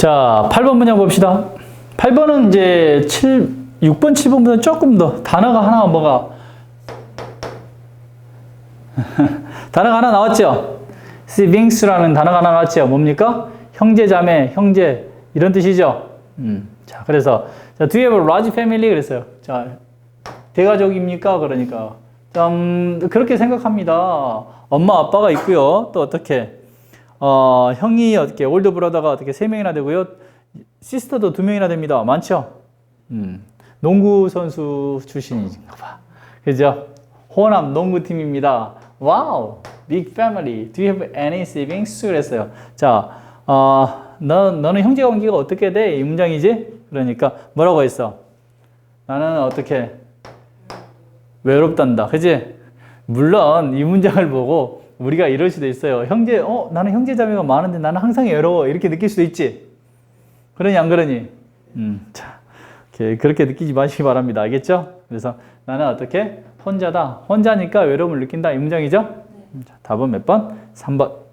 자, 8번 문장 봅시다. 8번은 이제 7, 6번, 7번보다 조금 더 단어가 하나 뭐가 단어가 하나 나왔죠? siblings라는 단어가 하나 나왔죠? 뭡니까? 형제, 자매, 형제 이런 뜻이죠? 음. 자, 그래서 자, 뒤에 뭐 large family 그랬어요. 자, 대가족입니까? 그러니까 좀 그렇게 생각합니다. 엄마, 아빠가 있고요. 또 어떻게 어, 형이 어떻게 올드 브라더가 어떻게 세 명이나 되고요. 시스터도 두 명이나 됩니다. 많죠? 음. 농구 선수 출신인가 봐. 그죠? 호남 농구팀입니다. 와우! Big family. Do you have any siblings? 그랬어요. 자, 어, 너, 너는 형제 관계가 어떻게 돼? 이 문장이지? 그러니까 뭐라고 했어? 나는 어떻게 외롭단다. 그지? 물론 이 문장을 보고 우리가 이럴 수도 있어요. 형제, 어, 나는 형제 자매가 많은데 나는 항상 외로워. 이렇게 느낄 수도 있지? 그러니 안 그러니? 음, 자, 그렇게 느끼지 마시기 바랍니다. 알겠죠? 그래서 나는 어떻게 혼자다. 혼자니까 외로움을 느낀다. 이 문장이죠? 음, 자, 답은 몇 번? 3번.